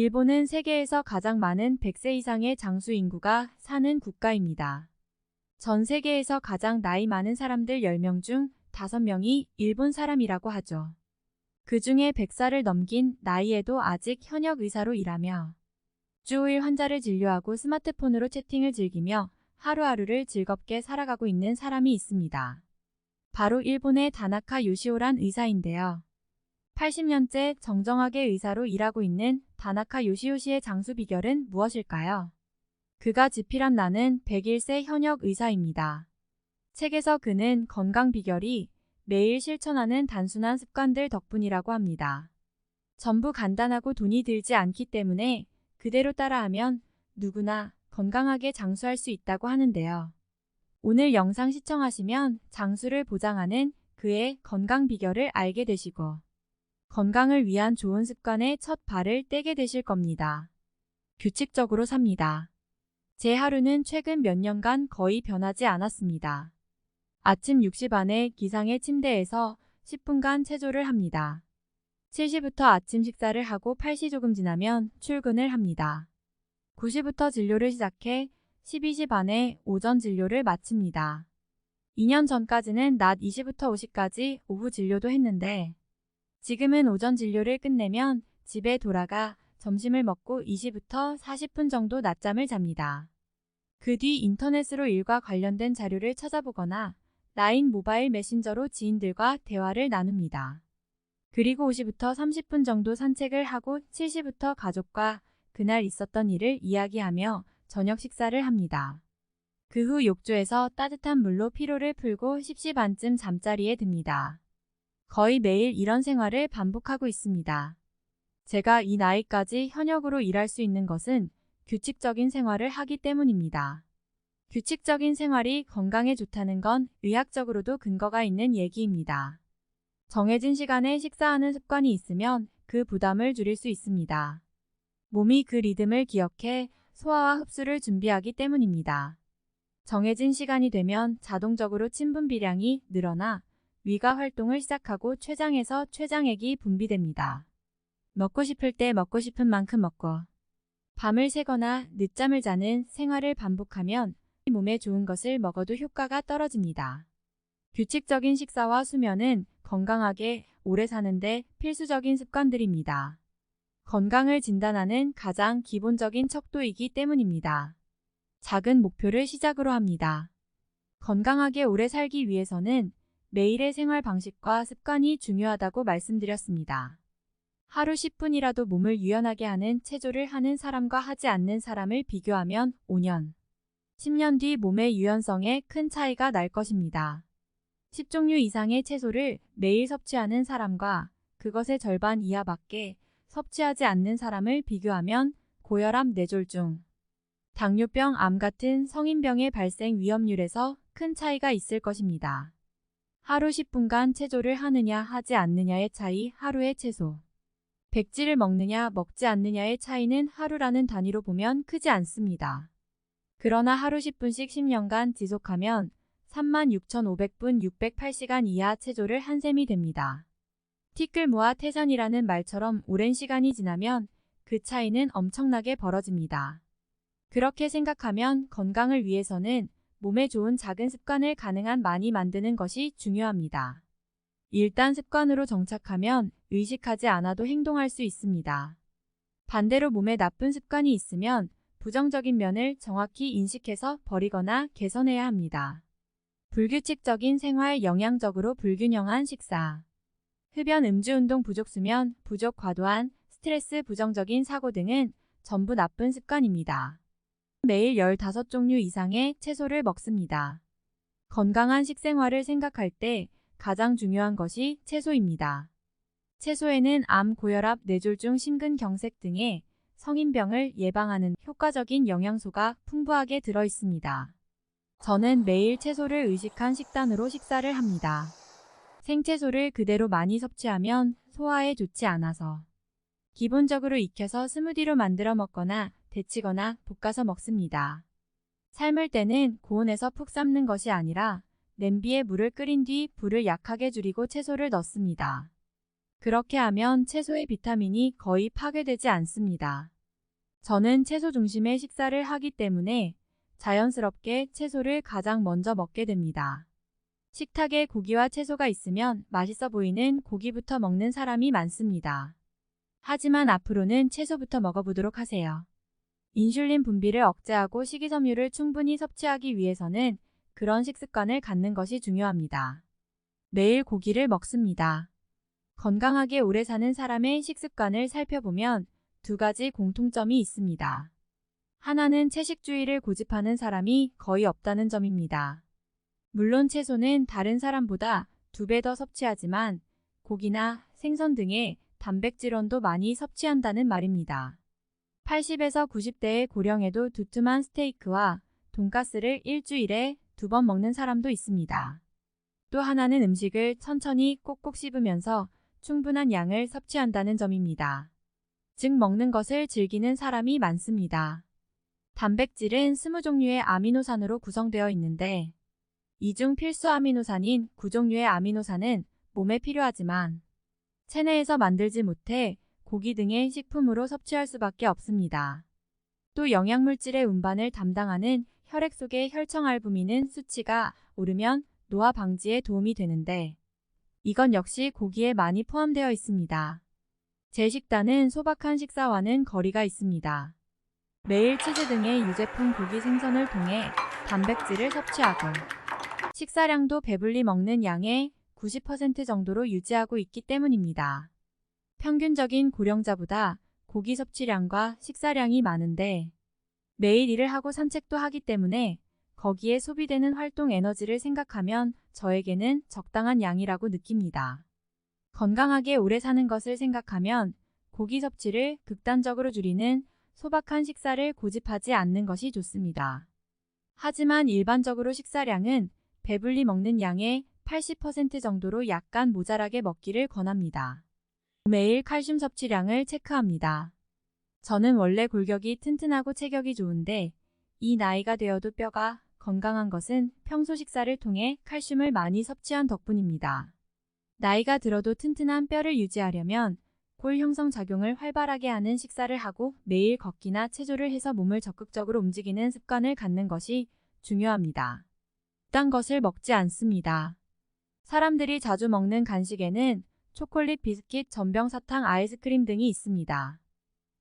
일본은 세계에서 가장 많은 100세 이상의 장수 인구가 사는 국가입니다. 전 세계에서 가장 나이 많은 사람들 10명 중 5명이 일본 사람이라고 하죠. 그 중에 100살을 넘긴 나이에도 아직 현역 의사로 일하며 주일 환자를 진료하고 스마트폰으로 채팅을 즐기며 하루하루를 즐겁게 살아가고 있는 사람이 있습니다. 바로 일본의 다나카 요시오란 의사인데요. 80년째 정정하게 의사로 일하고 있는 다나카 요시오 씨의 장수 비결은 무엇일까요? 그가 지필한 나는 101세 현역 의사입니다. 책에서 그는 건강 비결이 매일 실천하는 단순한 습관들 덕분이라고 합니다. 전부 간단하고 돈이 들지 않기 때문에 그대로 따라하면 누구나 건강하게 장수할 수 있다고 하는데요. 오늘 영상 시청하시면 장수를 보장하는 그의 건강 비결을 알게 되시고 건강을 위한 좋은 습관의 첫 발을 떼게 되실 겁니다. 규칙적으로 삽니다. 제 하루는 최근 몇 년간 거의 변하지 않았습니다. 아침 6시 반에 기상의 침대에서 10분간 체조를 합니다. 7시부터 아침 식사를 하고 8시 조금 지나면 출근을 합니다. 9시부터 진료를 시작해 12시 반에 오전 진료를 마칩니다. 2년 전까지는 낮 2시부터 5시까지 오후 진료도 했는데 지금은 오전 진료를 끝내면 집에 돌아가 점심을 먹고 2시부터 40분 정도 낮잠을 잡니다. 그 뒤 인터넷으로 일과 관련된 자료를 찾아보거나 라인 모바일 메신저로 지인들과 대화를 나눕니다. 그리고 5시부터 30분 정도 산책을 하고 7시부터 가족과 그날 있었던 일을 이야기하며 저녁 식사를 합니다. 그 후 욕조에서 따뜻한 물로 피로를 풀고 10시 반쯤 잠자리에 듭니다. 거의 매일 이런 생활을 반복하고 있습니다. 제가 이 나이까지 현역으로 일할 수 있는 것은 규칙적인 생활을 하기 때문입니다. 규칙적인 생활이 건강에 좋다는 건 의학적으로도 근거가 있는 얘기입니다. 정해진 시간에 식사하는 습관이 있으면 그 부담을 줄일 수 있습니다. 몸이 그 리듬을 기억해 소화와 흡수를 준비하기 때문입니다. 정해진 시간이 되면 자동적으로 침분 비량이 늘어나 위가 활동을 시작하고 췌장에서 췌장액이 분비됩니다. 먹고 싶을 때 먹고 싶은 만큼 먹고 밤을 새거나 늦잠을 자는 생활을 반복하면 몸에 좋은 것을 먹어도 효과가 떨어집니다. 규칙적인 식사와 수면은 건강하게 오래 사는데 필수적인 습관들입니다. 건강을 진단하는 가장 기본적인 척도이기 때문입니다. 작은 목표를 시작으로 합니다. 건강하게 오래 살기 위해서는 매일의 생활 방식과 습관이 중요하다고 말씀드렸습니다. 하루 10분이라도 몸을 유연하게 하는 체조를 하는 사람과 하지 않는 사람을 비교하면 5년, 10년 뒤 몸의 유연성에 큰 차이가 날 것입니다. 10종류 이상의 채소를 매일 섭취하는 사람과 그것의 절반 이하밖에 섭취하지 않는 사람을 비교하면 고혈압 뇌졸중, 당뇨병, 암 같은 성인병의 발생 위험률에서 큰 차이가 있을 것입니다. 하루 10분간 체조를 하느냐 하지 않느냐의 차이 하루의 채소. 백지를 먹느냐 먹지 않느냐의 차이는 하루라는 단위로 보면 크지 않습니다. 그러나 하루 10분씩 10년간 지속하면 36,500분 608시간 이하 체조를 한 셈이 됩니다. 티끌 모아 태산이라는 말처럼 오랜 시간이 지나면 그 차이는 엄청나게 벌어집니다. 그렇게 생각하면 건강을 위해서는 몸에 좋은 작은 습관을 가능한 많이 만드는 것이 중요합니다. 일단 습관으로 정착하면 의식하지 않아도 행동할 수 있습니다. 반대로 몸에 나쁜 습관이 있으면 부정적인 면을 정확히 인식해서 버리거나 개선해야 합니다. 불규칙적인 생활 영양적으로 불균형한 식사 흡연 음주 운동 부족 수면 부족 과도한 스트레스 부정적인 사고 등은 전부 나쁜 습관입니다. 매일 15종류 이상의 채소를 먹습니다. 건강한 식생활을 생각할 때 가장 중요한 것이 채소입니다. 채소에는 암, 고혈압, 뇌졸중, 심근경색 등의 성인병을 예방하는 효과적인 영양소가 풍부하게 들어 있습니다. 저는 매일 채소를 의식한 식단으로 식사를 합니다. 생채소를 그대로 많이 섭취하면 소화에 좋지 않아서 기본적으로 익혀서 스무디로 만들어 먹거나 데치거나 볶아서 먹습니다. 삶을 때는 고온에서 푹 삶는 것이 아니라 냄비에 물을 끓인 뒤 불을 약하게 줄이고 채소를 넣습니다. 그렇게 하면 채소의 비타민이 거의 파괴되지 않습니다. 저는 채소 중심의 식사를 하기 때문에 자연스럽게 채소를 가장 먼저 먹게 됩니다. 식탁에 고기와 채소가 있으면 맛있어 보이는 고기부터 먹는 사람이 많습니다. 하지만 앞으로는 채소부터 먹어보도록 하세요. 인슐린 분비를 억제하고 식이섬유를 충분히 섭취하기 위해서는 그런 식습관을 갖는 것이 중요합니다. 매일 고기를 먹습니다. 건강하게 오래 사는 사람의 식습관을 살펴보면 두 가지 공통점이 있습니다. 하나는 채식주의를 고집하는 사람이 거의 없다는 점입니다. 물론 채소는 다른 사람보다 두 배 더 섭취하지만 고기나 생선 등의 단백질원도 많이 섭취한다는 말입니다. 80에서 90대의 고령에도 두툼한 스테이크와 돈가스를 일주일에 두 번 먹는 사람도 있습니다. 또 하나는 음식을 천천히 꼭꼭 씹으면서 충분한 양을 섭취한다는 점입니다. 즉 먹는 것을 즐기는 사람이 많습니다. 단백질은 20종류의 아미노산으로 구성되어 있는데 이 중 필수 아미노산인 9종류의 아미노산은 몸에 필요하지만 체내에서 만들지 못해 고기 등의 식품으로 섭취할 수밖에 없습니다. 또 영양물질의 운반을 담당하는 혈액 속의 혈청 알부민은 수치가 오르면 노화 방지에 도움이 되는데 이건 역시 고기에 많이 포함되어 있습니다. 제 식단은 소박한 식사와는 거리가 있습니다. 매일 치즈 등의 유제품 고기 생선을 통해 단백질을 섭취하고 식사량도 배불리 먹는 양의 90% 정도로 유지하고 있기 때문입니다. 평균적인 고령자보다 고기 섭취량과 식사량이 많은데 매일 일을 하고 산책도 하기 때문에 거기에 소비되는 활동 에너지를 생각하면 저에게는 적당한 양이라고 느낍니다. 건강하게 오래 사는 것을 생각하면 고기 섭취를 극단적으로 줄이는 소박한 식사를 고집하지 않는 것이 좋습니다. 하지만 일반적으로 식사량은 배불리 먹는 양의 80% 정도로 약간 모자라게 먹기를 권합니다. 매일 칼슘 섭취량을 체크합니다. 저는 원래 골격이 튼튼하고 체격이 좋은데 이 나이가 되어도 뼈가 건강한 것은 평소 식사를 통해 칼슘을 많이 섭취한 덕분입니다. 나이가 들어도 튼튼한 뼈를 유지하려면 골 형성 작용을 활발하게 하는 식사를 하고 매일 걷기나 체조를 해서 몸을 적극적으로 움직이는 습관을 갖는 것이 중요합니다. 딴 것을 먹지 않습니다. 사람들이 자주 먹는 간식에는 초콜릿, 비스킷, 전병사탕, 아이스크림 등이 있습니다.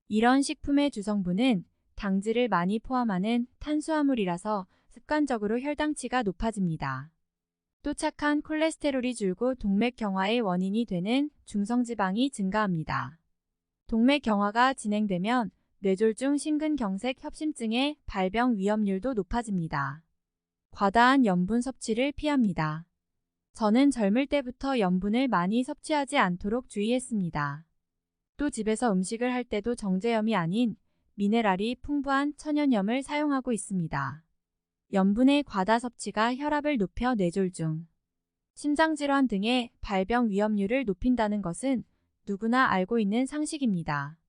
이런 식품의 주성분은 당질을 많이 포함하는 탄수화물이라서 습관적으로 혈당치가 높아집니다. 또 착한 콜레스테롤이 줄고 동맥경화의 원인이 되는 중성지방이 증가합니다. 동맥경화가 진행되면 뇌졸중, 심근경색, 협심증의 발병 위험률도 높아집니다. 과다한 염분 섭취를 피합니다. 저는 젊을 때부터 염분을 많이 섭취하지 않도록 주의했습니다. 또 집에서 음식을 할 때도 정제염이 아닌 미네랄이 풍부한 천연염을 사용하고 있습니다. 염분의 과다 섭취가 혈압을 높여 뇌졸중, 심장질환 등의 발병 위험률을 높인다는 것은 누구나 알고 있는 상식입니다.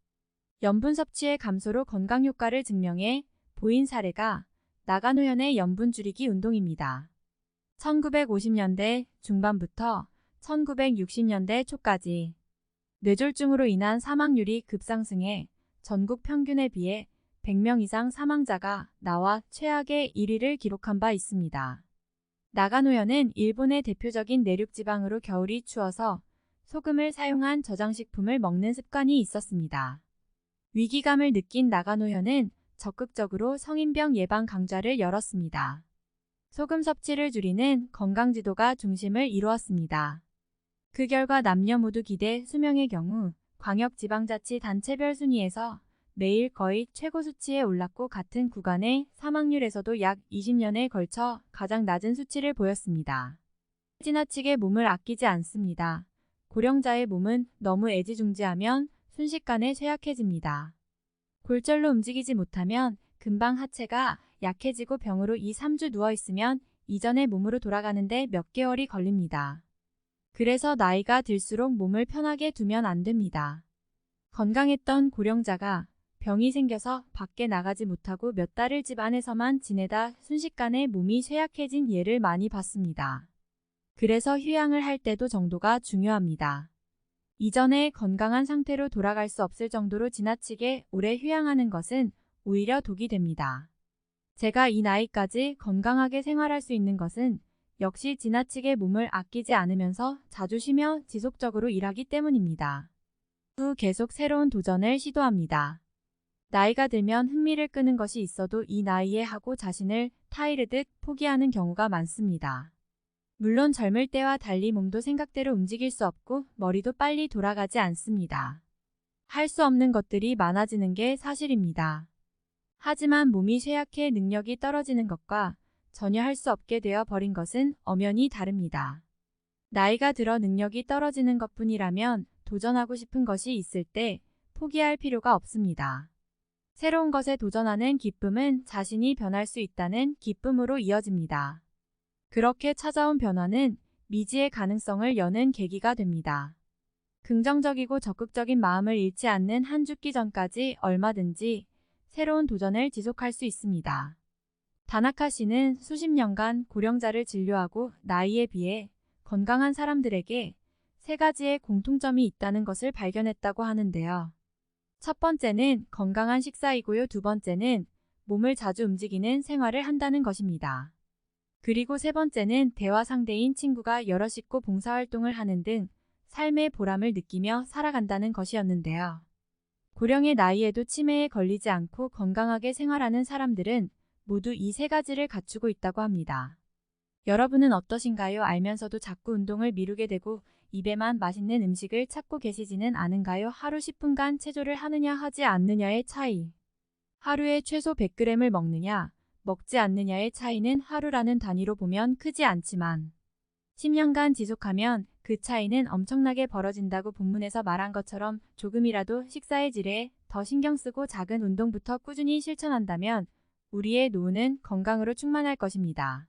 염분 섭취의 감소로 건강 효과를 증명해 보인 사례가 나가노현의 염분 줄이기 운동입니다. 1950년대 중반부터 1960년대 초까지 뇌졸중으로 인한 사망률이 급상승해 전국 평균에 비해 100명 이상 사망자가 나와 최악의 1위를 기록한 바 있습니다. 나가노현은 일본의 대표적인 내륙 지방으로 겨울이 추워서 소금을 사용한 저장식품을 먹는 습관이 있었습니다. 위기감을 느낀 나가노현은 적극적으로 성인병 예방 강좌를 열었습니다. 소금 섭취를 줄이는 건강지도가 중심을 이루었습니다. 그 결과 남녀 모두 기대 수명의 경우 광역지방자치단체별 순위에서 매일 거의 최고 수치에 올랐고 같은 구간의 사망률에서도 약 20년에 걸쳐 가장 낮은 수치를 보였습니다. 지나치게 몸을 아끼지 않습니다. 고령자의 몸은 너무 애지중지하면 순식간에 쇠약해집니다. 골절로 움직이지 못하면 금방 하체가 약해지고 병으로 2, 3주 누워있으면 이전의 몸으로 돌아가는데 몇 개월이 걸립니다. 그래서 나이가 들수록 몸을 편하게 두면 안 됩니다. 건강했던 고령자가 병이 생겨서 밖에 나가지 못하고 몇 달을 집 안에서만 지내다 순식간에 몸이 쇠약해진 예를 많이 봤습니다. 그래서 휴양을 할 때도 정도가 중요합니다. 이전에 건강한 상태로 돌아갈 수 없을 정도로 지나치게 오래 휴양하는 것은 오히려 독이 됩니다. 제가 이 나이까지 건강하게 생활할 수 있는 것은 역시 지나치게 몸을 아끼지 않으면서 자주 쉬며 지속적으로 일하기 때문입니다. 후 계속 새로운 도전을 시도합니다. 나이가 들면 흥미를 끄는 것이 있어도 이 나이에 하고 자신을 타이르듯 포기하는 경우가 많습니다. 물론 젊을 때와 달리 몸도 생각대로 움직일 수 없고 머리도 빨리 돌아가지 않습니다. 할 수 없는 것들이 많아지는 게 사실입니다. 하지만 몸이 쇠약해 능력이 떨어지는 것과 전혀 할 수 없게 되어 버린 것은 엄연히 다릅니다. 나이가 들어 능력이 떨어지는 것 뿐이라면 도전하고 싶은 것이 있을 때 포기할 필요가 없습니다. 새로운 것에 도전하는 기쁨은 자신이 변할 수 있다는 기쁨으로 이어집니다. 그렇게 찾아온 변화는 미지의 가능성을 여는 계기가 됩니다. 긍정적이고 적극적인 마음을 잃지 않는 한 죽기 전까지 얼마든지 새로운 도전을 지속할 수 있습니다. 다나카 씨는 수십 년간 고령자를 진료하고 나이에 비해 건강한 사람들에게 세 가지의 공통점이 있다는 것을 발견했다고 하는데요. 첫 번째는 건강한 식사이고요. 두 번째는 몸을 자주 움직이는 생활을 한다는 것입니다. 그리고 세 번째는 대화 상대인 친구가 여럿 있고 봉사활동을 하는 등 삶의 보람을 느끼며 살아간다는 것이었는데요. 고령의 나이에도 치매에 걸리지 않고 건강하게 생활하는 사람들은 모두 이 세 가지를 갖추고 있다고 합니다. 여러분은 어떠신가요? 알면서도 자꾸 운동을 미루게 되고 입에만 맛있는 음식을 찾고 계시지는 않은가요? 하루 10분간 체조를 하느냐 하지 않느냐의 차이. 하루에 최소 100g을 먹느냐, 먹지 않느냐의 차이는 하루라는 단위로 보면 크지 않지만 10년간 지속하면 그 차이는 엄청나게 벌어진다고 본문에서 말한 것처럼 조금이라도 식사의 질에 더 신경 쓰고 작은 운동부터 꾸준히 실천한다면 우리의 노후는 건강으로 충만할 것입니다.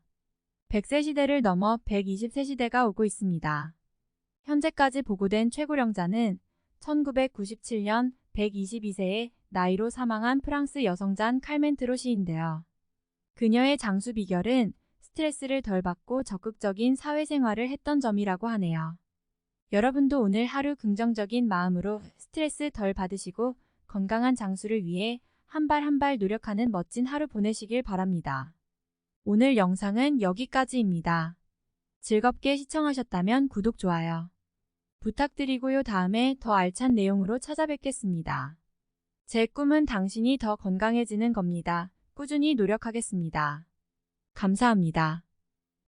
100세 시대를 넘어 120세 시대가 오고 있습니다. 현재까지 보고된 최고령자는 1997년 122세의 나이로 사망한 프랑스 여성잔 칼멘트로 시인데요. 그녀의 장수 비결은 스트레스를 덜 받고 적극적인 사회생활을 했던 점이라고 하네요. 여러분도 오늘 하루 긍정적인 마음으로 스트레스 덜 받으시고 건강한 장수를 위해 한 발 한 발 노력하는 멋진 하루 보내시길 바랍니다. 오늘 영상은 여기까지입니다. 즐겁게 시청하셨다면 구독, 좋아요 부탁드리고요. 다음에 더 알찬 내용으로 찾아뵙겠습니다. 제 꿈은 당신이 더 건강해지는 겁니다. 꾸준히 노력하겠습니다. 감사합니다.